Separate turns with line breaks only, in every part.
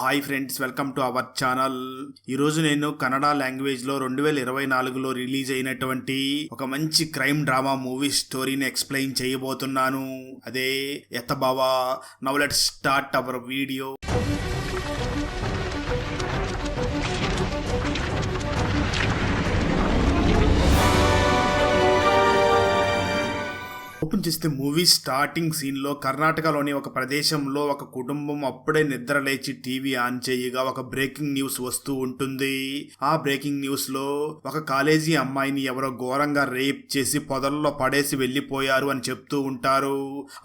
Hi friends welcome to our channel. ఈరోజు నేను కన్నడ లాంగ్వేజ్లో రెండు వేల ఇరవై నాలుగులో రిలీజ్ అయినటువంటి ఒక మంచి క్రైమ్ డ్రామా మూవీ స్టోరీని ఎక్స్ప్లెయిన్ చేయబోతున్నాను. అదే ఎత్త బావా now let start our video. Open చేస్తే మూవీ స్టార్టింగ్ సీన్లో కర్ణాటకలోని ఒక ప్రదేశంలో ఒక కుటుంబం అప్పుడే నిద్ర లేచి టీవీ ఆన్ చేయగా ఒక బ్రేకింగ్ న్యూస్ వస్తూ ఉంటుంది. ఆ బ్రేకింగ్ న్యూస్లో ఒక కాలేజీ అమ్మాయిని ఎవరో ఘోరంగా రేప్ చేసి పొదల్లో పడేసి వెళ్ళిపోయారు అని చెప్తూ ఉంటారు.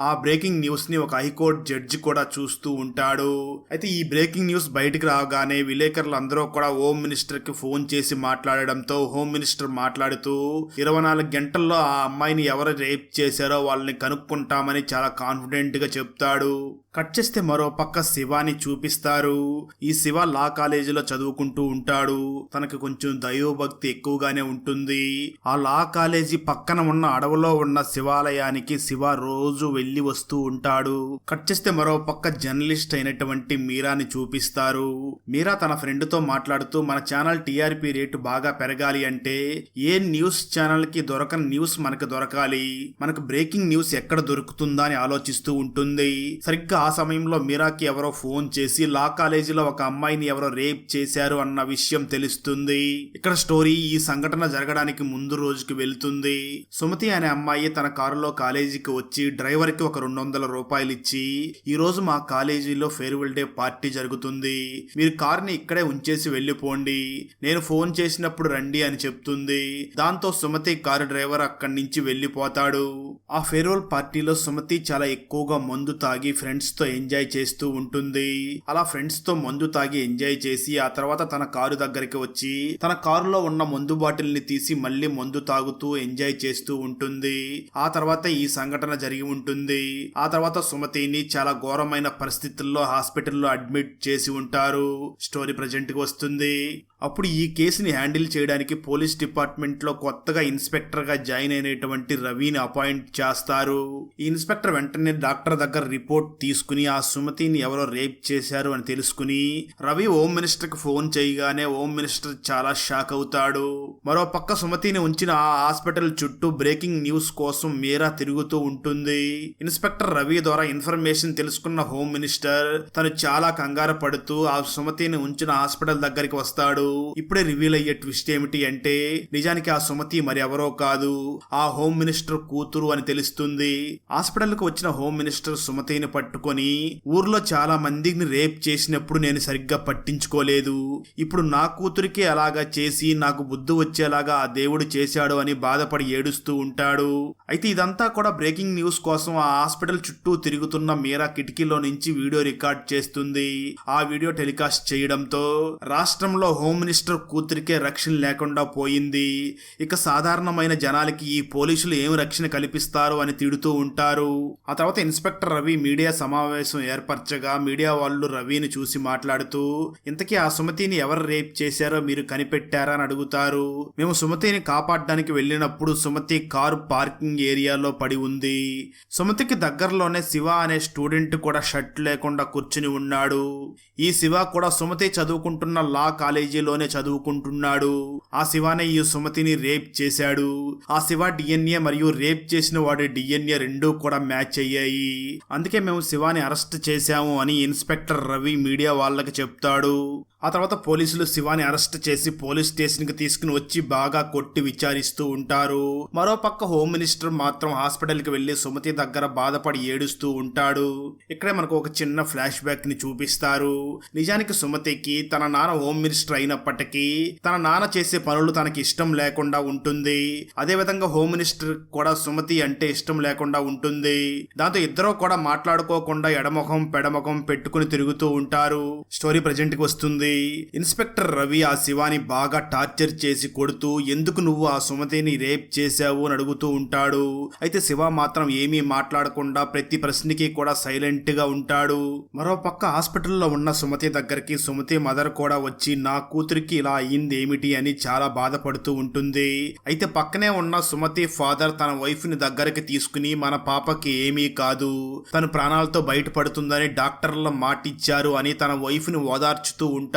ఆ బ్రేకింగ్ న్యూస్ని ఒక హైకోర్టు జడ్జి కూడా చూస్తూ ఉంటాడు. అయితే ఈ బ్రేకింగ్ న్యూస్ బయటకు రాగానే విలేకరులు అందరూ కూడా హోమ్ మినిస్టర్కి ఫోన్ చేసి మాట్లాడడంతో హోమ్ మినిస్టర్ మాట్లాడుతూ ఇరవై నాలుగు గంటల్లో ఆ అమ్మాయిని ఎవరు రేప్ చేశారో వాళ్ళని కనుక్కుంటామని చాలా కాన్ఫిడెంట్గా చెప్తాడు. కట్ చేస్తే మరో పక్క శివాని చూపిస్తారు. ఈ శివ లా కాలేజీలో చదువుకుంటూ ఉంటాడు. తనకు కొంచెం దైవభక్తి ఎక్కువగానే ఉంటుంది. ఆ లా కాలేజీ పక్కన ఉన్న అడవిలో ఉన్న శివాలయానికి శివ రోజు వెళ్ళి వస్తూ ఉంటాడు. కట్ చేస్తే మరో పక్క జర్నలిస్ట్ అయినటువంటి మీరాని చూపిస్తారు. మీరా తన ఫ్రెండ్తో మాట్లాడుతూ మన ఛానల్ టీఆర్పీ రేటు బాగా పెరగాలి అంటే ఏ న్యూస్ ఛానల్కి దొరకని న్యూస్ మనకు దొరకాలి. మనకు బ్రేకింగ్ న్యూస్ ఎక్కడ దొరుకుతుందా అని ఆలోచిస్తూ ఉంటుంది. సరిగ్గా ఆ సమయంలో మీరాకి ఎవరో ఫోన్ చేసి లా కాలేజీలో ఒక అమ్మాయిని ఎవరో రేప్ చేశారు అన్న విషయం తెలుస్తుంది. ఇక్కడ స్టోరీ ఈ సంఘటన జరగడానికి ముందు రోజుకి వెళ్తుంది. సుమతి అనే అమ్మాయి తన కారులో కాలేజీకి వచ్చి డ్రైవర్కి ఒక రెండు వందల రూపాయలు ఇచ్చి ఈ రోజు మా కాలేజీలో ఫేర్వెల్ డే పార్టీ జరుగుతుంది. మీరు కార్ని ఇక్కడే ఉంచేసి వెళ్ళిపోండి. నేను ఫోన్ చేసినప్పుడు రండి అని చెప్తుంది. దాంతో సుమతి కారు డ్రైవర్ అక్కడి నుంచి వెళ్ళిపోతాడు. ఆ ఫేర్వెల్ పార్టీలో సుమతి చాలా ఎక్కువగా మందు తాగి ఫ్రెండ్స్ తో ఎంజాయ్ చేస్తూ ఉంటుంది. అలా ఫ్రెండ్స్తో మందు తాగి ఎంజాయ్ చేసి ఆ తర్వాత తన కారు దగ్గరికి వచ్చి తన కారులో ఉన్న మందు బాటిల్ని తీసి మళ్ళీ మందు తాగుతూ ఎంజాయ్ చేస్తూ ఉంటుంది. ఆ తర్వాత ఈ సంఘటన జరిగి ఉంటుంది. ఆ తర్వాత సుమతిని చాలా ఘోరమైన పరిస్థితుల్లో హాస్పిటల్లో అడ్మిట్ చేసి ఉంటారు. స్టోరీ ప్రజెంట్కి వస్తుంది. అప్పుడు ఈ కేసుని హ్యాండిల్ చేయడానికి పోలీస్ డిపార్ట్మెంట్లో కొత్తగా ఇన్స్పెక్టర్గా జాయిన్ అయినటువంటి రవిని అపాయింట్ చేస్తారు. ఈ ఇన్స్పెక్టర్ వెంటనే డాక్టర్ దగ్గర రిపోర్ట్ తీసుకుని ఆ సుమతిని ఎవరో రేప్ చేశారు అని తెలుసుకుని రవి హోమ్ మినిస్టర్కి ఫోన్ చేయగానే హోమ్ మినిస్టర్ చాలా షాక్ అవుతాడు. మరో పక్క సుమతిని ఉంచిన ఆ హాస్పిటల్ చుట్టూ బ్రేకింగ్ న్యూస్ కోసం మీరా తిరుగుతూ ఉంటుంది. ఇన్స్పెక్టర్ రవి ద్వారా ఇన్ఫర్మేషన్ తెలుసుకున్న హోమ్ మినిస్టర్ తను చాలా కంగారు పడుతూ ఆ సుమతిని ఉంచిన హాస్పిటల్ దగ్గరికి వస్తాడు. ఇప్పుడే రివీల్ అయ్యే ట్విస్ట్ ఏమిటి అంటే నిజానికి ఆ సుమతి మరెవరో కాదు ఆ హోమ్ మినిస్టర్ కూతురు అని తెలుస్తుంది. హాస్పిటల్కు వచ్చిన హోమ్ మినిస్టర్ సుమతిని పట్టుకొని ఊర్లో చాలా మందిని రేప్ చేసినప్పుడు నేను సరిగ్గా పట్టించుకోలేదు. ఇప్పుడు నా కూతురికి అలాగా చేసి నాకు బుద్ధి వచ్చేలాగా ఆ దేవుడు చేశాడు అని బాధపడి ఏడుస్తూ ఉంటాడు. అయితే ఇదంతా కూడా బ్రేకింగ్ న్యూస్ కోసం ఆ హాస్పిటల్ చుట్టూ తిరుగుతున్న మీరా కిటికీలో నుంచి వీడియో రికార్డ్ చేస్తుంది. ఆ వీడియో టెలికాస్ట్ చేయడంతో రాష్ట్రంలో హోమ్ మినిస్టర్ కూతురికే రక్షణ లేకుండా పోయింది. ఇక సాధారణమైన జనాలకి ఈ పోలీసులు ఏం రక్షణ కల్పిస్తారు అని తిడుతూ ఉంటారు. ఆ తర్వాత ఇన్స్పెక్టర్ రవి మీడియా సమావేశం ఏర్పరచగా మీడియా వాళ్ళు రవిని చూసి మాట్లాడుతూ ఇంతకీ ఆ సుమతిని ఎవరు రేప్ చేశారో మీరు కనిపెట్టారా? అని అడుగుతారు. మేము సుమతిని కాపాడడానికి వెళ్ళినప్పుడు సుమతి కారు పార్కింగ్ ఏరియాలో పడి ఉంది. సుమతికి దగ్గరలోనే శివ అనే స్టూడెంట్ కూడా షర్ట్ లేకుండా కూర్చుని ఉన్నాడు. ఈ శివ కూడా సుమతి చదువుకుంటున్న లా కాలేజీలో కాలేజీలోనే చదువుకుంటున్నాడు. ఆ శివానే ఈ సుమతిని రేప్ చేశాడు. ఆ శివ డిఎన్ఏ మరియు రేప్ చేసిన వాడి డిఎన్ఏ రెండూ కూడా మ్యాచ్ అయ్యాయి. అందుకే మేము శివాని అరెస్ట్ చేశాము అని ఇన్స్పెక్టర్ రవి మీడియా వాళ్ళకి చెప్తాడు. ఆ తర్వాత పోలీసులు శివాని అరెస్ట్ చేసి పోలీస్ స్టేషన్కి తీసుకుని వచ్చి బాగా కొట్టి విచారిస్తూ ఉంటారు. మరోపక్క హోమ్ మినిస్టర్ మాత్రం హాస్పిటల్కి వెళ్ళి సుమతి దగ్గర బాధపడి ఏడుస్తూ ఉంటాడు. ఇక్కడే మనకు ఒక చిన్న ఫ్లాష్ బ్యాక్ని చూపిస్తారు. నిజానికి సుమతికి తన నాన్న హోమ్ మినిస్టర్ అయినప్పటికీ తన నాన్న చేసే పనులు తనకి ఇష్టం లేకుండా ఉంటుంది. అదే విధంగా హోమ్ మినిస్టర్ కూడా సుమతి అంటే ఇష్టం లేకుండా ఉంటుంది. దాంతో ఇద్దరూ కూడా మాట్లాడుకోకుండా ఎడమొఖం పెడమొఖం పెట్టుకుని తిరుగుతూ ఉంటారు. స్టోరీ ప్రజెంట్కి వస్తుంది. ఉంటుంది ఇన్స్పెక్టర్ రవి ఆ శివాని బాగా టార్చర్ చేసి కొడుతూ ఎందుకు నువ్వు ఆ సుమతిని రేప్ చేశావు? అని అడుగుతూ ఉంటాడు. అయితే శివ మాత్రం ఏమీ మాట్లాడకుండా ప్రతి ప్రశ్నకి కూడా సైలెంట్గా ఉంటాడు. మరో పక్క హాస్పిటల్లో ఉన్న సుమతి దగ్గరికి సుమతి మదర్ కూడా వచ్చి నా కూతురికి ఇలా అయింది ఏమిటి? అని చాలా బాధపడుతూ ఉంటుంది. అయితే పక్కనే ఉన్న సుమతి ఫాదర్ తన వైఫ్ని దగ్గరికి తీసుకుని మన పాపకి ఏమీ కాదు. తను ప్రాణాలతో బయటపడుతుందని డాక్టర్ల మాటిచ్చారు అని తన వైఫ్ని ఓదార్చుతూ ఉంటాడు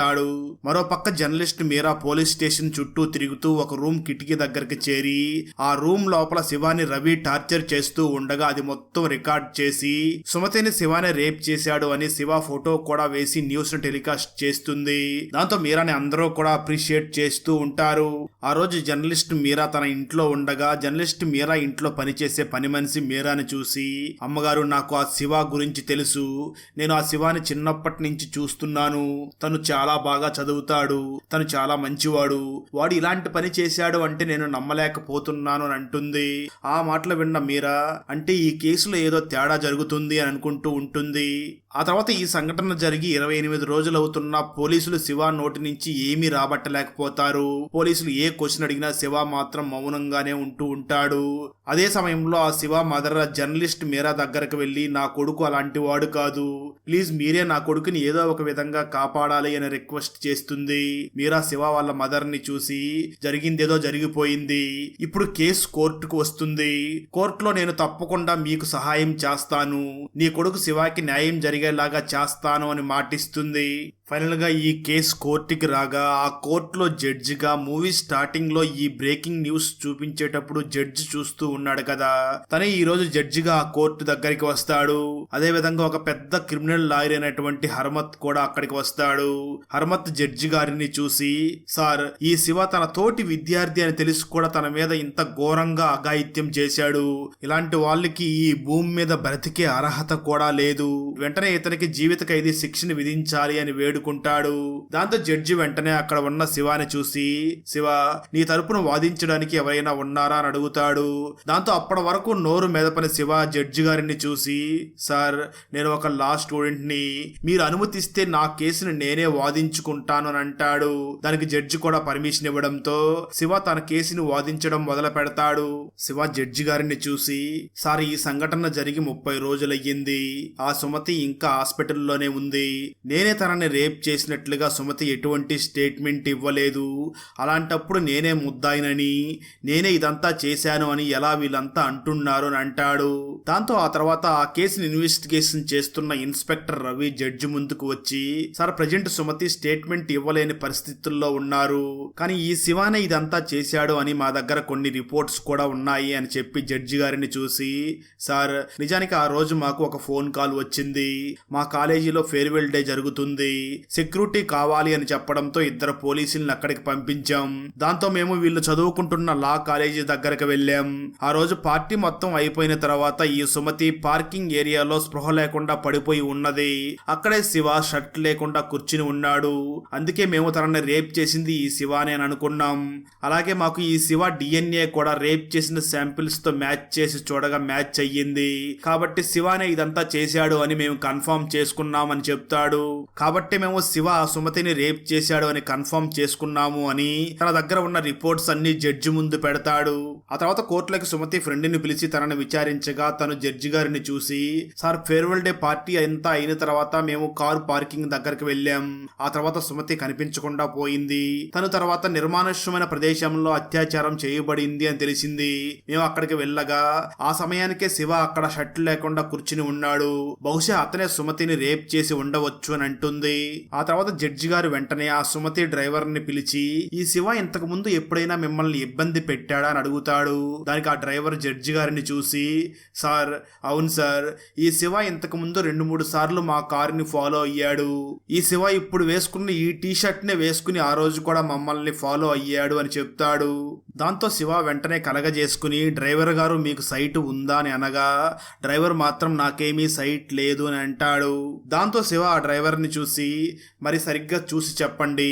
మరో పక్క జర్నలిస్ట్ మీరా పోలీస్ స్టేషన్ చుట్టూ తిరుగుతూ ఒక రూమ్ కిటికీ దగ్గరికి చేరి ఆ రూమ్ లోపల శివాని రవి టార్చర్ చేస్తూ ఉండగా అది మొత్తం రికార్డ్ చేసి సుమతిని శివాని రేప్ చేశాడు అని శివ ఫోటో కూడా వేసి న్యూస్ టెలికాస్ట్ చేస్తుంది. దాంతో మీరాని అందరూ కూడా అప్రిషియేట్ చేస్తూ ఉంటారు. ఆ రోజు జర్నలిస్ట్ మీరా తన ఇంట్లో ఉండగా జర్నలిస్ట్ మీరా ఇంట్లో పనిచేసే పని మనిషి మీరాని చూసి అమ్మగారు నాకు ఆ శివ గురించి తెలుసు. నేను ఆ శివాని చిన్నప్పటి నుంచి చూస్తున్నాను. తను చాలా చాలా బాగా చదువుతాడు తను చాలా మంచివాడు వాడు ఇలాంటి పని చేశాడు అంటే నేను నమ్మలేకపోతున్నాను అని అంటుంది. ఆ మాటలు విన్న మీరా? అంటే ఈ కేసులో ఏదో తేడా జరుగుతుంది అని అనుకుంటూ ఉంటుంది. ఆ తర్వాత ఈ సంఘటన జరిగి ఇరవై ఎనిమిది రోజులు అవుతున్న పోలీసులు శివ నోటి నుంచి ఏమీ రాబట్టలేకపోతారు. పోలీసులు ఏ క్వశ్చన్ అడిగినా శివ మాత్రం మౌనంగానే ఉంటూ ఉంటాడు. అదే సమయంలో ఆ శివ మదర్ జర్నలిస్ట్ మీరా దగ్గరకు వెళ్ళి నా కొడుకు అలాంటి వాడు కాదు. ప్లీజ్ మీరే నా కొడుకుని ఏదో ఒక విధంగా కాపాడాలి అని రిక్వెస్ట్ చేస్తుంది. మీరా శివ వాళ్ళ మదర్ని చూసి జరిగిందేదో జరిగిపోయింది. ఇప్పుడు కేసు కోర్టుకు వస్తుంది. కోర్టులో నేను తప్పకుండా మీకు సహాయం చేస్తాను. నీ కొడుకు శివాకి న్యాయం జరిగే జరిగేలాగా చేస్తాను అని మాటిస్తుంది. ఫైనల్గా ఈ కేసు కోర్టుకి రాగా ఆ కోర్టులో జడ్జిగా మూవీ స్టార్టింగ్లో ఈ బ్రేకింగ్ న్యూస్ చూపించేటప్పుడు జడ్జి చూస్తూ ఉన్నాడు కదా. తనే ఈ రోజు జడ్జిగా ఆ కోర్టు దగ్గరికి వస్తాడు. అదే విధంగా ఒక పెద్ద క్రిమినల్ లాయర్ అయినటువంటి హర్మత్ కూడా అక్కడికి వస్తాడు. హర్మత్ జడ్జి గారిని చూసి సార్ ఈ శివ తన తోటి విద్యార్థి అని తెలిసి కూడా తన మీద ఇంత ఘోరంగా అఘాయిత్యం చేశాడు. ఇలాంటి వాళ్ళకి ఈ భూమి మీద బ్రతికే అర్హత కూడా లేదు. వెంటనే ఇతనికి జీవిత ఖైదీ శిక్షను విధించాలి అని వేడు వేడుకుంటాడు. దాంతో జడ్జి వెంటనే అక్కడ ఉన్న శివాని చూసి శివ నీ తరపున వాదించడానికి ఎవరైనా ఉన్నారా? అని అడుగుతాడు. దాంతో అప్పటి వరకు నోరు మెదపని శివ జడ్జి గారిని చూసి సార్ నేను ఒక లా స్టూడెంట్ని మీరు అనుమతిస్తే నా కేసును నేనే వాదించుకుంటాను అని అంటాడు. దానికి జడ్జి కూడా పర్మిషన్ ఇవ్వడంతో శివ తన కేసుని వాదించడం మొదలు పెడతాడు. శివ జడ్జి గారిని చూసి సార్ ఈ సంఘటన జరిగి ముప్పై రోజులయ్యింది. ఆ సుమతి ఇంకా హాస్పిటల్లోనే ఉంది. నేనే తనని రే చేసినట్లుగా సుమతి ఎటువంటి స్టేట్మెంట్ ఇవ్వలేదు. అలాంటప్పుడు నేనే ముద్దాయినని నేనే ఇదంతా చేశాను అని ఎలా వీళ్ళంతా అంటున్నారు అని అంటాడు. దాంతో ఆ తర్వాత ఆ కేసుని ఇన్వెస్టిగేషన్ చేస్తున్న ఇన్స్పెక్టర్ రవి జడ్జి ముందుకు వచ్చి సార్ ప్రజెంట్ సుమతి స్టేట్మెంట్ ఇవ్వలేని పరిస్థితుల్లో ఉన్నారు. కానీ ఈ శివానే ఇదంతా చేశాడు అని మా దగ్గర కొన్ని రిపోర్ట్స్ కూడా ఉన్నాయి అని చెప్పి జడ్జి గారిని చూసి సార్ నిజానికి ఆ రోజు మాకు ఒక ఫోన్ కాల్ వచ్చింది. మా కాలేజీలో ఫేర్వెల్ డే జరుగుతుంది. సెక్యూరిటీ కావాలి అని చెప్పడంతో ఇద్దరు పోలీసుల్ని అక్కడికి పంపించాం. దాంతో మేము వీళ్ళు చదువుకుంటున్న లా కాలేజీ దగ్గరకు వెళ్ళాం. ఆ రోజు పార్టీ మొత్తం అయిపోయిన తర్వాత ఈ సుమతి పార్కింగ్ ఏరియాలో స్పృహ లేకుండా పడిపోయి ఉన్నది. అక్కడే శివ షర్ట్ లేకుండా కూర్చుని ఉన్నాడు. అందుకే మేము తనని రేప్ చేసింది ఈ శివ అని అనుకున్నాం. అలాగే మాకు ఈ శివ డిఎన్ఏ కూడా రేప్ చేసిన శాంపిల్స్తో మ్యాచ్ చేసి చూడగా మ్యాచ్ అయ్యింది. కాబట్టి శివానే ఇదంతా చేశాడు అని మేము కన్ఫర్మ్ చేసుకున్నామని చెప్తాడు. కాబట్టి మేము శివ సుమతిని రేప్ చేశాడు అని కన్ఫర్మ్ చేసుకున్నాము అని తన దగ్గర ఉన్న రిపోర్ట్స్ అన్ని జడ్జి ముందు పెడతాడు. ఆ తర్వాత కోర్టులకి సుమతి ఫ్రెండ్ని పిలిచి తనని విచారించగా తను జడ్జి గారిని చూసి సార్ ఫేర్వెల్ డే పార్టీ అంతా అయిన తర్వాత మేము కారు పార్కింగ్ దగ్గరికి వెళ్ళాం. ఆ తర్వాత సుమతి కనిపించకుండా పోయింది. తను తర్వాత నిర్మానుష్యమైన ప్రదేశంలో అత్యాచారం చేయబడింది అని తెలిసింది. మేము అక్కడికి వెళ్ళగా ఆ సమయానికే శివ అక్కడ షర్ట్ లేకుండా కూర్చుని ఉన్నాడు. బహుశా అతనే సుమతిని రేప్ చేసి ఉండవచ్చు అని అంటుంది. ఆ తర్వాత జడ్జి గారు వెంటనే ఆ సుమతి డ్రైవర్ని పిలిచి ఈ శివ ఇంతకు ముందు ఎప్పుడైనా మిమ్మల్ని ఇబ్బంది పెట్టాడా? అని అడుగుతాడు. దానికి ఆ డ్రైవర్ జడ్జి గారిని చూసి సార్ అవును సార్ ఈ శివ ఇంతకు ముందు రెండు మూడు సార్లు మా కారుని ఫాలో అయ్యాడు. ఈ శివ ఇప్పుడు వేసుకున్న ఈ టీ షర్ట్ నే వేసుకుని ఆ రోజు కూడా మమ్మల్ని ఫాలో అయ్యాడు అని చెప్తాడు. దాంతో శివ వెంటనే కలగజేసుకుని డ్రైవర్ గారు మీకు సైట్ ఉందా? అని అనగా డ్రైవర్ మాత్రం నాకేమీ సైట్ లేదు అని అంటాడు. దాంతో శివ ఆ డ్రైవర్ని చూసి మరి సరిగ్గా చూసి చెప్పండి.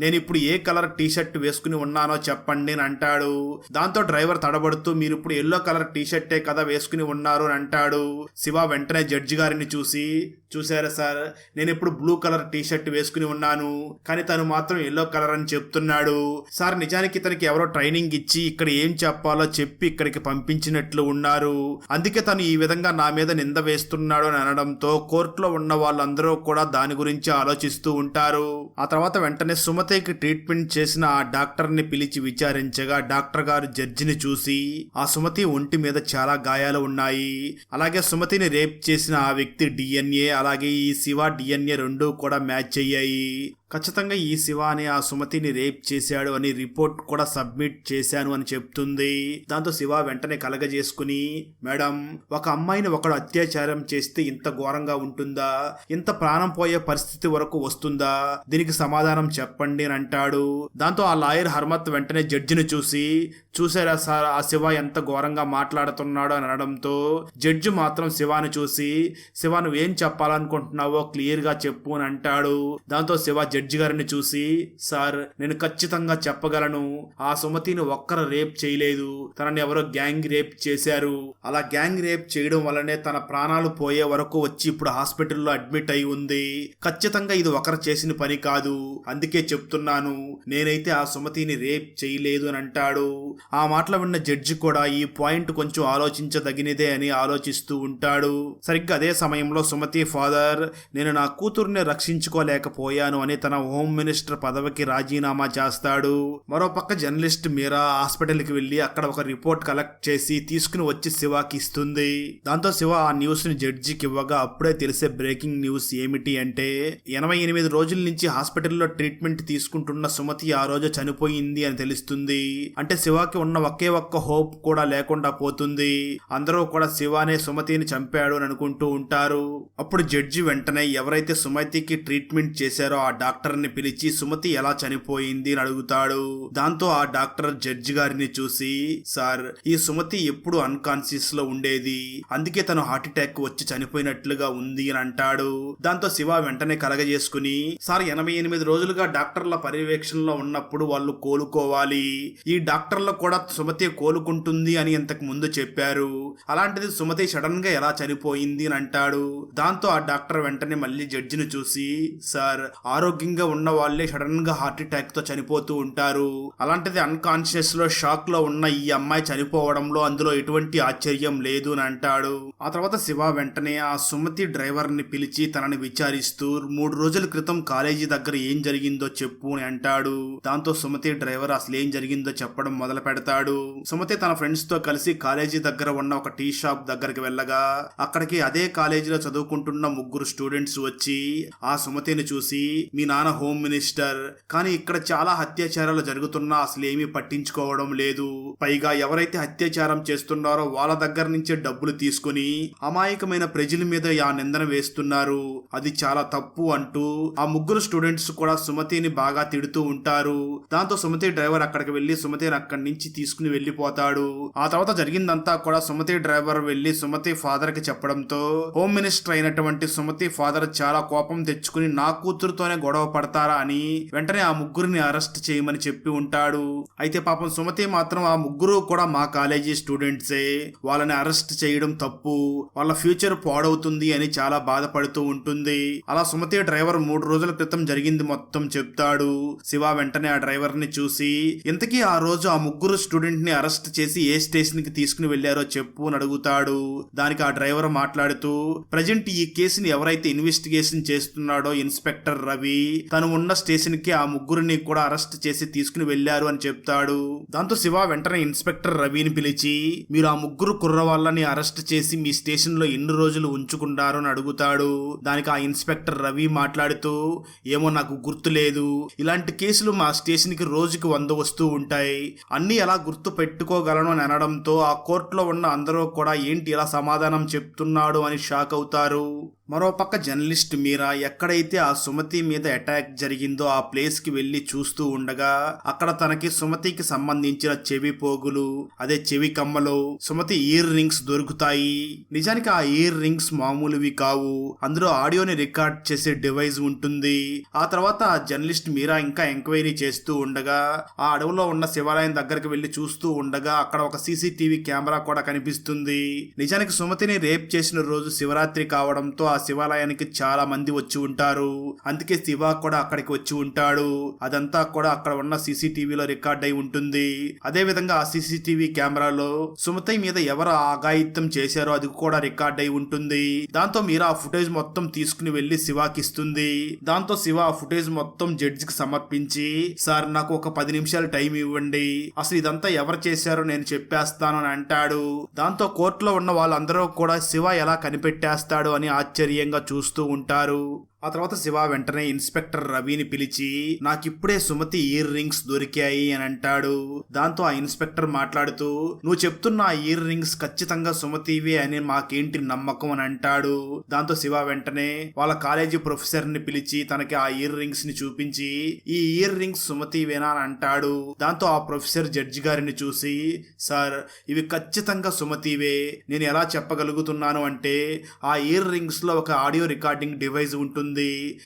నేను ఇప్పుడు ఏ కలర్ టీషర్ట్ వేసుకుని ఉన్నానో చెప్పండి అని అంటాడు. దాంతో డ్రైవర్ తడబడుతూ మీరు ఇప్పుడు ఎల్లో కలర్ టీషర్టే కదా వేసుకుని ఉన్నారు అని అంటాడు. శివ వెంటనే జడ్జి గారిని చూసి చూసారా సార్ నేను ఇప్పుడు బ్లూ కలర్ టీషర్ట్ వేసుకుని ఉన్నాను కానీ తను మాత్రం ఎల్లో కలర్ అని చెప్తున్నాడు. సార్ నిజానికి తనకి ఎవరో ట్రైనింగ్ ఇచ్చి ఇక్కడ ఏం చెప్పాలో చెప్పి ఇక్కడికి పంపించినట్లు ఉన్నారు. అందుకే తను ఈ విధంగా నా మీద నింద వేస్తున్నాడు అని అనడంతో కోర్టులో ఉన్న వాళ్ళందరూ కూడా దాని గురించి ఆలోచిస్తూ ఉంటారు. ఆ తర్వాత వెంటనే సుమతికి ట్రీట్మెంట్ చేసిన ఆ డాక్టర్ని పిలిచి విచారించగా డాక్టర్ గారు జడ్జిని చూసి ఆ సుమతి ఒంటి మీద చాలా గాయాలు ఉన్నాయి. అలాగే సుమతిని రేప్ చేసిన ఆ వ్యక్తి డిఎన్ఏ అలాగే ఈ శివ డిఎన్ఏ రెండు కూడా మ్యాచ్ అయ్యాయి. ఖచ్చితంగా ఈ శివ అని ఆ సుమతిని రేప్ చేశాడు అని రిపోర్ట్ కూడా సబ్మిట్ చేశాను అని చెప్తుంది. దాంతో శివ వెంటనే కలగజేసుకుని మేడం ఒక అమ్మాయిని ఒకడు అత్యాచారం చేస్తే ఇంత ఘోరంగా ఉంటుందా? ఇంత ప్రాణం పోయే పరిస్థితి వరకు వస్తుందా? దీనికి సమాధానం చెప్పండి అని అంటాడు. దాంతో ఆ లాయర్ హర్మత్ వెంటనే జడ్జిని చూసి చూసారా సార్ ఆ శివ ఎంత ఘోరంగా మాట్లాడుతున్నాడు అని అనడంతో జడ్జి మాత్రం శివాని చూసి శివ నువ్వేం చెప్పాలనుకుంటున్నావో క్లియర్గా చెప్పు అని అంటాడు. దాంతో శివ జడ్జి గారిని చూసి సార్ నేను ఖచ్చితంగా చెప్పగలను. ఆ సుమతిని ఒక్కరు రేప్ చేయలేదు. తనని ఎవరో గ్యాంగ్ రేప్ చేశారు. అలా గ్యాంగ్ రేప్ చేయడం వల్లనే తన ప్రాణాలు పోయే వరకు వచ్చి ఇప్పుడు హాస్పిటల్లో అడ్మిట్ అయి ఉంది. ఖచ్చితంగా ఇది ఒకరు చేసిన పని కాదు. అందుకే చెప్తున్నాను. నేనైతే ఆ సుమతిని రేప్ చేయలేదు అని అంటాడు. ఆ మాటలు విన్న జడ్జి కూడా ఈ పాయింట్ కొంచెం ఆలోచించదగినదే అని ఆలోచిస్తూ ఉంటాడు. సరిగ్గా అదే సమయంలో సుమతి ఫాదర్ నేను నా కూతుర్ని రక్షించుకోలేకపోయాను అని తన హోమ్ మినిస్టర్ పదవికి రాజీనామా చేస్తాడు. మరోపక్క జర్నలిస్ట్ మీరా హాస్పిటల్కి వెళ్ళి అక్కడ ఒక రిపోర్ట్ కలెక్ట్ చేసి తీసుకుని వచ్చి శివాకి ఇస్తుంది. దాంతో శివ ఆ న్యూస్ని జడ్జికి ఇవ్వగా అప్పుడే తెలిసే బ్రేకింగ్ న్యూస్ ఏమిటి అంటే ఎనభై ఎనిమిది రోజుల నుంచి హాస్పిటల్లో ట్రీట్మెంట్ తీసుకుంటున్న సుమతి ఆ రోజు చనిపోయింది అని తెలుస్తుంది. అంటే శివకి ఉన్న ఒకే ఒక్క హోప్ కూడా లేకుండా పోతుంది. అందరూ కూడా శివానే సుమతిని చంపాడు అని అనుకుంటూ ఉంటారు. అప్పుడు జడ్జి వెంటనే ఎవరైతే సుమతికి ట్రీట్మెంట్ చేశారో ఆ డాక్టర్ ని పిలిచి సుమతి ఎలా చనిపోయింది? అని అడుగుతాడు. దాంతో ఆ డాక్టర్ జడ్జి గారిని చూసి సార్ ఈ సుమతి ఎప్పుడు అన్కాన్షియస్లో ఉండేది. అందుకే తను హార్ట్ అటాక్ వచ్చి చనిపోయినట్లుగా ఉంది అని అంటాడు. దాంతో శివ వెంటనే కలగజేసుకుని సార్ ఎనభై ఎనిమిది రోజులుగా డాక్టర్ల పర్యవేక్షణలో ఉన్నప్పుడు వాళ్ళు కోలుకోవాలి. ఈ డాక్టర్లు కూడా సుమతి కోలుకుంటుంది అని ఇంతకు ముందు చెప్పారు. అలాంటిది సుమతి సడన్గా ఎలా చనిపోయింది? అని అంటాడు. దాంతో ఆ డాక్టర్ వెంటనే మళ్ళీ జడ్జిని చూసి సార్ ఆరోగ్యంగా ఉన్న వాళ్ళే సడన్గా హార్ట్ అటాక్తో చనిపోతూ ఉంటారు. అలాంటిది అన్కాన్షియస్లో షాక్లో ఉన్న ఈ అమ్మాయి చనిపోవడంలో అందులో ఎటువంటి ఆశ్చర్యం లేదు అని అంటాడు. ఆ తర్వాత శివ వెంటనే ఆ సుమతి డ్రైవర్ని పిలిచి తనని విచారిస్తూ మూడు రోజుల క్రితం కాలేజీ దగ్గర ఏం జరిగిందో చెప్పు అని అంటాడు. దాంతో సుమతి డ్రైవర్ అసలు ఏం జరిగిందో చెప్పడం మొదలు పెడతాడు. సుమతి తన ఫ్రెండ్స్తో కలిసి కాలేజీ దగ్గర ఉన్న ఒక టీ షాప్ దగ్గరికి వెళ్ళగా అక్కడికి అదే కాలేజీలో చదువుకుంటున్న ముగ్గురు స్టూడెంట్స్ వచ్చి ఆ సుమతిని చూసి మీ నాన్న హోమ్ మినిస్టర్. కానీ ఇక్కడ చాలా అత్యాచారాలు జరుగుతున్నా అసలు ఏమీ పట్టించుకోవడం లేదు. పైగా ఎవరైతే అత్యాచారం చేస్తున్నారో వాళ్ళ దగ్గర నుంచే డబ్బులు తీసుకుని అమాయకమైన ప్రజల మీద ఆ నిందన వేస్తున్నారు. అది చాలా తప్పు అంటూ ఆ ముగ్గురు స్టూడెంట్స్ కూడా సుమతిని బాగా తిడుతూ ఉంటారు. దాంతో సుమతి డ్రైవర్ అక్కడికి వెళ్ళి సుమతిని అక్కడి నుంచి తీసుకుని వెళ్ళిపోతాడు ఆ తర్వాత జరిగిందంతా కూడా సుమతి డ్రైవర్ వెళ్ళి సుమతి ఫాదర్కి చెప్పడంతో హోమ్ మినిస్టర్ అయినటువంటి సుమతి ఫాదర్ చాలా కోపం తెచ్చుకుని నా కూతురుతోనే గొడవ పడతారా అని వెంటనే ఆ ముగ్గురిని అరెస్ట్ చేయమని చెప్పి ఉంటాడు. అయితే పాపం సుమతి మాత్రం ఆ ముగ్గురు కూడా మా కాలేజీ స్టూడెంట్సే. వాళ్ళని అరెస్ట్ చేయడం తప్పు. వాళ్ళ ఫ్యూచర్ పాడవుతుంది అని చాలా బాధపడుతూ ఉంటుంది. అలా సుమతి డ్రైవర్ మూడు రోజుల క్రితం జరిగింది మొత్తం చెప్తాడు. శివ వెంటనే ఆ డ్రైవర్ని చూసి ఇంతకీ ఆ రోజు ఆ ముగ్గురు స్టూడెంట్ని అరెస్ట్ చేసి ఏ స్టేషన్కి తీసుకుని వెళ్ళారో చెప్పు అని అడుగుతాడు. దానికి ఆ డ్రైవర్ మాట్లాడుతూ ప్రజెంట్ ఈ కేసుని ఎవరైతే ఇన్వెస్టిగేషన్ చేస్తున్నాడో ఇన్స్పెక్టర్ రవి తను ఉన్న స్టేషన్కి ఆ ముగ్గురిని కూడా అరెస్ట్ చేసి తీసుకుని వెళ్ళారు అని చెప్తాడు. దాంతో శివ వెంటనే ఇన్స్పెక్టర్ రవిని పిలిచి మీరు ఆ ముగ్గురు కుర్ర వాళ్ళని అరెస్ట్ చేసి మీ స్టేషన్లో ఎన్ని రోజులు ఉంచుకుంటారు అని అడుగుతాడు. దానికి ఆ ఇన్స్పెక్టర్ రవి మాట్లాడుతూ ఏమో నాకు గుర్తు లేదు. ఇలాంటి కేసులు మా స్టేషన్కి రోజుకి వంద వస్తూ ఉంటాయి. అన్ని ఎలా గుర్తు పెట్టుకోగలను అని అనడంతో ఆ కోర్టులో ఉన్న అందరూ కూడా ఏంటి ఇలా సమాధానం చెప్తున్నాడు అని షాక్ అవుతారు. మరోపక్క జర్నలిస్ట్ మీరా ఎక్కడైతే ఆ సుమతి మీద అటాక్ జరిగిందో ఆ ప్లేస్కి వెళ్ళి చూస్తూ ఉండగా అక్కడ తనకి సుమతికి సంబంధించిన చెవి పోగులు అదే చెవి కమ్మలు సుమతి ఇయర్ రింగ్స్ దొరుకుతాయి. నిజానికి ఆ ఇయర్ రింగ్స్ మామూలువి కావు. అందులో ఆడియోని రికార్డ్ చేసే డివైస్ ఉంటుంది. ఆ తర్వాత ఆ జర్నలిస్ట్ మీరా ఇంకా ఎంక్వైరీ చేస్తూ ఉండగా ఆ అడవిలో ఉన్న శివాలయం దగ్గరికి వెళ్ళి చూస్తూ ఉండగా అక్కడ ఒక సీసీటీవీ కెమెరా కూడా కనిపిస్తుంది. నిజానికి సుమతిని రేప్ చేసిన రోజు శివరాత్రి కావడంతో ఆ శివాలయానికి చాలా మంది వచ్చి ఉంటారు. అందుకే శివ కూడా అక్కడికి వచ్చి ఉంటాడు. అదంతా కూడా అక్కడ ఉన్న సీసీటీవీలో రికార్డ్ అయి ఉంటుంది. అదే విధంగా ఆ సీసీటీవీ కెమెరాలో సుమతి మీద ఎవరు ఆగాయిత్యం చేశారో అది కూడా రికార్డ్ అయి ఉంటుంది. దాంతో మీరు ఆ ఫుటేజ్ మొత్తం తీసుకుని వెళ్ళి శివాకి ఇస్తుంది. దాంతో శివ ఆ ఫుటేజ్ మొత్తం జడ్జికి సమర్పించి సార్ నాకు ఒక పది నిమిషాలు టైం ఇవ్వండి. అసలు ఇదంతా ఎవరు చేశారో నేను చెప్పేస్తాను అని అంటాడు. దాంతో కోర్టులో ఉన్న వాళ్ళందరూ కూడా శివ ఎలా కనిపెట్టేస్తాడు అని ఆశ్చర్యంగా చూస్తూ ఉంటారు. ఆ తర్వాత శివ వెంటనే ఇన్స్పెక్టర్ రవిని పిలిచి నాకిప్పుడే సుమతి ఇయర్ రింగ్స్ దొరికాయి అని అంటాడు. దాంతో ఆ ఇన్స్పెక్టర్ మాట్లాడుతూ నువ్వు చెప్తున్న ఆ ఇయర్ రింగ్స్ ఖచ్చితంగా సుమతివి అని మాకేంటి నమ్మకం అని అంటాడు. దాంతో శివ వెంటనే వాళ్ళ కాలేజీ ప్రొఫెసర్ని పిలిచి తనకి ఆ ఇయర్ రింగ్స్ని చూపించి ఈ ఇయర్ రింగ్స్ సుమతివేనా అని అంటాడు. దాంతో ఆ ప్రొఫెసర్ జడ్జి గారిని చూసి సార్ ఇవి ఖచ్చితంగా సుమతివే. నేను ఎలా చెప్పగలుగుతున్నాను అంటే ఆ ఇయర్ రింగ్స్లో ఒక ఆడియో రికార్డింగ్ డివైస్ ఉంటుంది.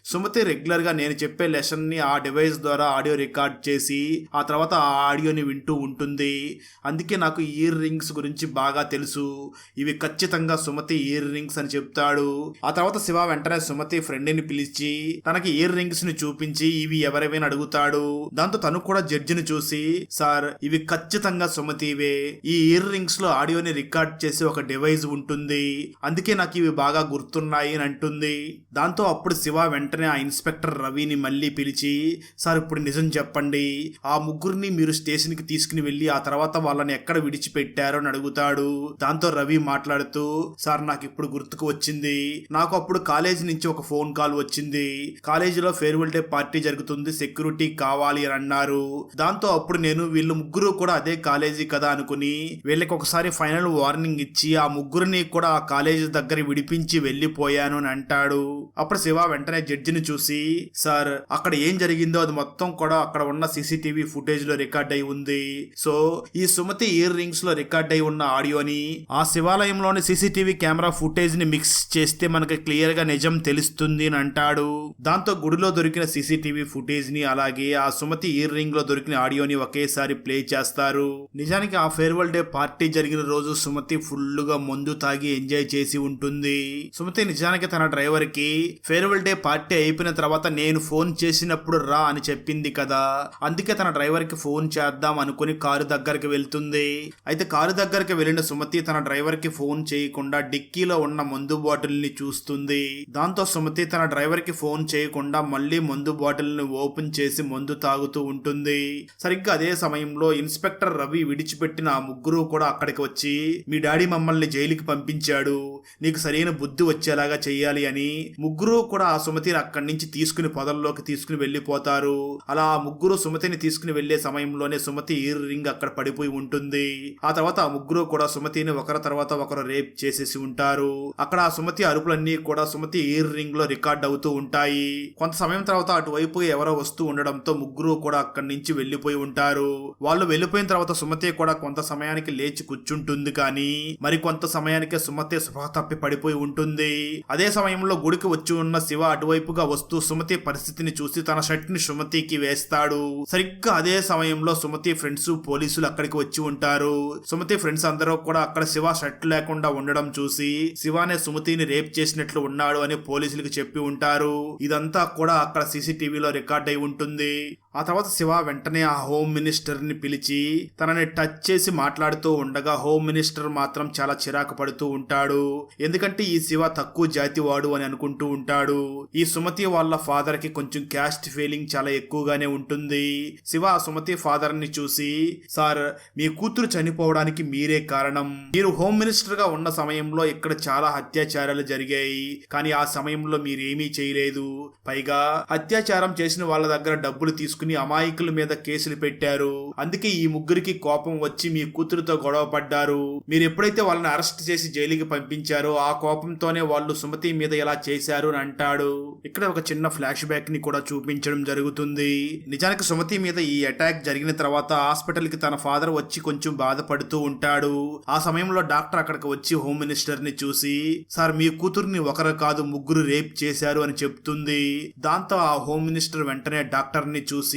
సుమతి రెగ్యులర్గా నేను చెప్పే లెసన్ని ఆ డివైస్ ద్వారా ఆడియో రికార్డ్ చేసి ఆ తర్వాత ఆ ఆడియోని వింటూ ఉంటుంది. అందుకే నాకు ఇయర్ రింగ్స్ గురించి బాగా తెలుసు. ఇవి ఖచ్చితంగా సుమతి ఇయర్ రింగ్స్ అని చెప్తాడు. ఆ తర్వాత శివ వెంటనే సుమతి ఫ్రెండ్ని పిలిచి తనకి ఇయర్ రింగ్స్ని చూపించి ఇవి ఎవరివైనా అడుగుతాడు. దాంతో తను కూడా జడ్జిని చూసి సార్ ఇవి ఖచ్చితంగా సుమతివే. ఈ ఇయర్ రింగ్స్లో ఆడియోని రికార్డ్ చేసే ఒక డివైస్ ఉంటుంది. అందుకే నాకు ఇవి బాగా గుర్తున్నాయి అని అంటుంది. దాంతో అప్పుడు శివ వెంటనే ఆ ఇన్స్పెక్టర్ రవిని మళ్ళీ పిలిచి సార్ ఇప్పుడు నిజం చెప్పండి. ఆ ముగ్గురిని మీరు స్టేషన్కి తీసుకుని వెళ్ళి ఆ తర్వాత వాళ్ళని ఎక్కడ విడిచిపెట్టారో? అని అడుగుతాడు. దాంతో రవి మాట్లాడుతూ సార్ నాకు ఇప్పుడు గుర్తుకు వచ్చింది. నాకు అప్పుడు కాలేజీ నుంచి ఒక ఫోన్ కాల్ వచ్చింది. కాలేజీలో ఫేర్వెల్ డే పార్టీ జరుగుతుంది సెక్యూరిటీ కావాలి అని అన్నారు. దాంతో అప్పుడు నేను వీళ్ళు ముగ్గురు కూడా అదే కాలేజీ కదా అనుకుని వీళ్ళకి ఒకసారి ఫైనల్ వార్నింగ్ ఇచ్చి ఆ ముగ్గురిని కూడా ఆ కాలేజీ దగ్గర విడిపించి వెళ్ళిపోయాను అని అంటాడు. అప్పుడు శివ వెంటనే జడ్జిని చూసి సార్ అక్కడ ఏం జరిగిందో అది మొత్తం కూడా అక్కడ ఉన్న సీసీటీవీ ఫుటేజ్లో రికార్డ్ అయి ఉంది. సో ఈ సుమతి ఇయర్ రింగ్స్లో రికార్డ్ అయి ఉన్న ఆడియోని ఆ శివాలయంలోని సీసీటీవీ కెమెరా ఫుటేజ్ని మిక్స్ చేస్తే మనకి క్లియర్గా నిజం తెలుస్తుంది అని అంటాడు. దాంతో గుడిలో దొరికిన సీసీటీవీ ఫుటేజ్ని అలాగే ఆ సుమతి ఇయర్ రింగ్లో దొరికిన ఆడియోని ఒకేసారి ప్లే చేస్తారు. నిజానికి ఆ ఫేర్వెల్ డే పార్టీ జరిగిన రోజు సుమతి ఫుల్గా మందు తాగి ఎంజాయ్ చేసి ఉంటుంది. సుమతి నిజానికి తన డ్రైవర్కి ఫేర్వెల్ డే పార్టీ అయిపోయిన తర్వాత నేను ఫోన్ చేసినప్పుడు రా అని చెప్పింది కదా. అందుకే తన డ్రైవర్కి ఫోన్ చేద్దాం అనుకుని కారు దగ్గరికి వెళ్తుంది. అయితే కారు దగ్గరికి వెళ్ళిన సుమతి తన డ్రైవర్కి ఫోన్ చేయకుండా డిక్కీలో ఉన్న మందు బాటిల్ని చూస్తుంది. దాంతో సుమతి తన డ్రైవర్కి ఫోన్ చేయకుండా మళ్ళీ మందు బాటిల్ని ఓపెన్ చేసి మందు తాగుతూ ఉంటుంది. సరిగ్గా అదే సమయంలో ఇన్స్పెక్టర్ రవి విడిచిపెట్టిన ఆ ముగ్గురు కూడా అక్కడికి వచ్చి మీ డాడీ మమ్మల్ని జైలుకి పంపించాడు. నీకు సరైన బుద్ధి వచ్చేలాగా చెయ్యాలి అని ముగ్గురు కూడా ఆ సుమతిని అక్కడి నుంచి తీసుకుని పొదల్లోకి తీసుకుని వెళ్ళిపోతారు. అలా ఆ ముగ్గురు సుమతిని తీసుకుని వెళ్ళే సమయంలోనే సుమతి ఇయర్ రింగ్ అక్కడ పడిపోయి ఉంటుంది. ఆ తర్వాత ఆ ముగ్గురు కూడా సుమతిని ఒకరి తర్వాత ఒకరు రేప్ చేసేసి ఉంటారు. అక్కడ ఆ సుమతి అరుపులన్నీ కూడా సుమతి ఇయర్ రింగ్లో రికార్డ్ అవుతూ ఉంటాయి. కొంత సమయం తర్వాత అటువైపు ఎవరో వస్తూ ఉండడంతో ముగ్గురు కూడా అక్కడి నుంచి వెళ్ళిపోయి ఉంటారు. వాళ్ళు వెళ్ళిపోయిన తర్వాత సుమతి కూడా కొంత సమయానికి లేచి కూర్చుంటుంది కానీ మరి కొంత సమయానికే సుమతి స్పృహ తప్పి పడిపోయి ఉంటుంది. అదే సమయంలో గుడికి వచ్చి ఉన్న శివ అటువైపుగా వస్తూ సుమతి పరిస్థితిని చూసి తన షర్ట్ని సుమతికి వేస్తాడు. సరిగ్గా అదే సమయంలో సుమతి ఫ్రెండ్స్ పోలీసులు అక్కడికి వచ్చి ఉంటారు. సుమతి ఫ్రెండ్స్ అందరూ కూడా అక్కడ శివ షర్ట్ లేకుండా ఉండడం చూసి శివానే సుమతిని రేప్ చేసినట్లు ఉన్నాడు అని పోలీసులకు చెప్పి ఉంటారు. ఇదంతా కూడా అక్కడ సీసీటీవీలో రికార్డ్ అయి ఉంటుంది. ఆ తర్వాత శివ వెంటనే ఆ హోమ్ మినిస్టర్ని పిలిచి తనని టచ్ చేసి మాట్లాడుతూ ఉండగా హోమ్ మినిస్టర్ మాత్రం చాలా చిరాకు పడుతూ ఉంటాడు. ఎందుకంటే ఈ శివ తక్కువ జాతి వాడు అని అనుకుంటూ ఉంటాడు. ఈ సుమతి వాళ్ళ ఫాదర్కి కొంచెం క్యాస్ట్ ఫీలింగ్ చాలా ఎక్కువగానే ఉంటుంది. శివ ఆ సుమతి ఫాదర్ని చూసి సార్ మీ కూతురు చనిపోవడానికి మీరే కారణం. మీరు హోమ్ మినిస్టర్గా ఉన్న సమయంలో ఇక్కడ చాలా అత్యాచారాలు జరిగాయి. కానీ ఆ సమయంలో మీరేమీ చేయలేదు. పైగా అత్యాచారం చేసిన వాళ్ళ దగ్గర డబ్బులు తీసుకుని తీసుకుని అమాయకుల మీద కేసులు పెట్టారు. అందుకే ఈ ముగ్గురికి కోపం వచ్చి మీ కూతురుతో గొడవ పడ్డారు. మీరు ఎప్పుడైతే వాళ్ళని అరెస్ట్ చేసి జైలుకి పంపించారో ఆ కోపంతోనే వాళ్ళు సుమతి మీద ఇలా చేశారు అని అంటాడు. ఇక్కడ ఒక చిన్న ఫ్లాష్ బ్యాక్ని కూడా చూపించడం జరుగుతుంది. నిజానికి సుమతి మీద ఈ అటాక్ జరిగిన తర్వాత హాస్పిటల్కి తన ఫాదర్ వచ్చి కొంచెం బాధపడుతూ ఉంటాడు. ఆ సమయంలో డాక్టర్ అక్కడికి వచ్చి హోమ్ మినిస్టర్ని చూసి సార్ మీ కూతుర్ని ఒకరు కాదు ముగ్గురు రేప్ చేశారు అని చెప్తుంది. దాంతో ఆ హోమ్ మినిస్టర్ వెంటనే డాక్టర్ని చూసి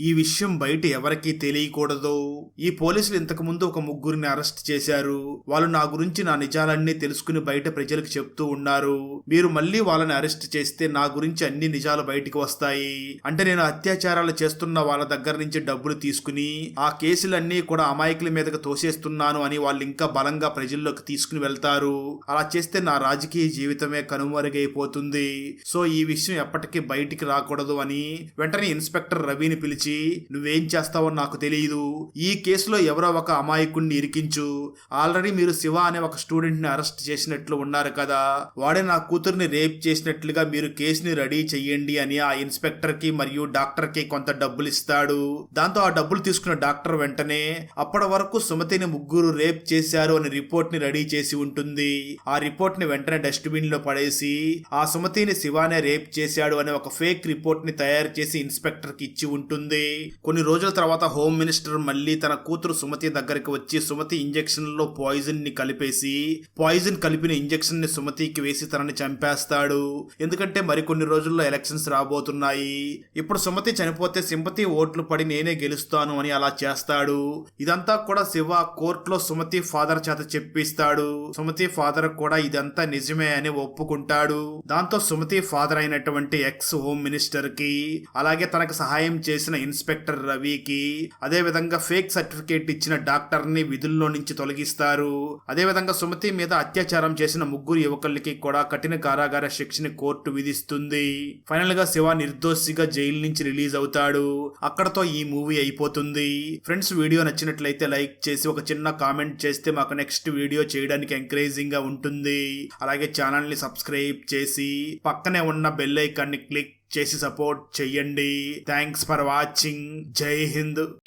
ఈ విషయం బయట ఎవరికీ తెలియకూడదు. ఈ పోలీసులు ఇంతకు ముందు ఒక ముగ్గురిని అరెస్ట్ చేశారు. వాళ్ళు నా గురించి నా నిజాలన్నీ తెలుసుకుని బయట ప్రజలకు చెప్తూ ఉన్నారు. మీరు మళ్ళీ వాళ్ళని అరెస్ట్ చేస్తే నా గురించి అన్ని నిజాలు బయటికి వస్తాయి. అంటే నేను అత్యాచారాలు చేస్తున్న వాళ్ళ దగ్గర నుంచి డబ్బులు తీసుకుని ఆ కేసులన్నీ కూడా అమాయకుల మీదకి తోసేస్తున్నాను అని వాళ్ళు ఇంకా బలంగా ప్రజల్లోకి తీసుకుని వెళ్తారు. అలా చేస్తే నా రాజకీయ జీవితమే కనుమరుగైపోతుంది. సో ఈ విషయం ఎప్పటికీ బయటికి రాకూడదు అని వెంటనే ఇన్స్పెక్టర్ రవి రవిని పిలిచి నువ్వేం చేస్తావో నాకు తెలియదు ఈ కేసులో ఎవరో ఒక అమాయకుడిని ఇరికించు. ఆల్రెడీ మీరు శివ అనే ఒక స్టూడెంట్ని అరెస్ట్ చేసినట్లు ఉన్నారు కదా. వాడే నా కూతుర్ని రేప్ చేసినట్లుగా మీరు కేసుని రెడీ చెయ్యండి అని ఆ ఇన్స్పెక్టర్కి మరియు డాక్టర్కి కొంత డబ్బులు ఇస్తాడు దాంతో ఆ డబ్బులు తీసుకున్న డాక్టర్ వెంటనే అప్పటి వరకు సుమతిని ముగ్గురు రేప్ చేశారు అని రిపోర్ట్ని రెడీ చేసి ఉంటుంది. ఆ రిపోర్ట్ని వెంటనే డస్ట్బిన్లో పడేసి ఆ సుమతిని శివానే రేప్ చేశాడు అనే ఒక ఫేక్ రిపోర్ట్ని తయారు చేసి ఇన్స్పెక్టర్కి ఇచ్చి ఉంటుంది. కొన్ని రోజుల తర్వాత హోమ్ మినిస్టర్ మళ్ళీ తన కూతురు సుమతి దగ్గరికి వచ్చి సుమతి ఇంజెక్షన్లో పాయిజన్ని కలిపేసి పాయిజన్ కలిపిన ఇంజెక్షన్ని సుమతికి వేసి తనని చంపేస్తాడు. ఎందుకంటే మరికొన్ని రోజుల్లో ఎలక్షన్స్ రాబోతున్నాయి. ఇప్పుడు సుమతి చనిపోతే సింపతి ఓట్లు పడి నేనే గెలుస్తాను అని అలా చేస్తాడు. ఇదంతా కూడా శివ కోర్టులో సుమతి ఫాదర్ చేత చెప్పిస్తాడు. సుమతి ఫాదర్ కూడా ఇదంతా నిజమే అని ఒప్పుకుంటాడు. దాంతో సుమతి ఫాదర్ అయినటువంటి ఎక్స్ హోమ్ మినిస్టర్కి అలాగే తనకు సహాయం చేసిన ఇన్స్పెక్టర్ రవికి అదే విధంగా ఫేక్ సర్టిఫికేట్ ఇచ్చిన డాక్టర్ని విధుల్లో నుంచి తొలగిస్తారు. అదే విధంగా సుమతి మీద అత్యాచారం చేసిన ముగ్గురు యువకులకి కూడా కఠిన కారాగార శిక్షని కోర్టు విధిస్తుంది. ఫైనల్గా శివ నిర్దోషిగా జైలు నుంచి రిలీజ్ అవుతాడు. అక్కడతో ఈ మూవీ అయిపోతుంది. ఫ్రెండ్స్ వీడియో నచ్చినట్లయితే లైక్ చేసి ఒక చిన్న కామెంట్ చేస్తే మాకు నెక్స్ట్ వీడియో చేయడానికి ఎంకరేజింగ్గా ఉంటుంది. అలాగే ఛానల్ని సబ్స్క్రైబ్ చేసి పక్కనే ఉన్న బెల్ ఐకాన్ని క్లిక్ చేసి సపోర్ట్ చెయ్యండి. థ్యాంక్స్ ఫర్ వాచింగ్ జై హింద్.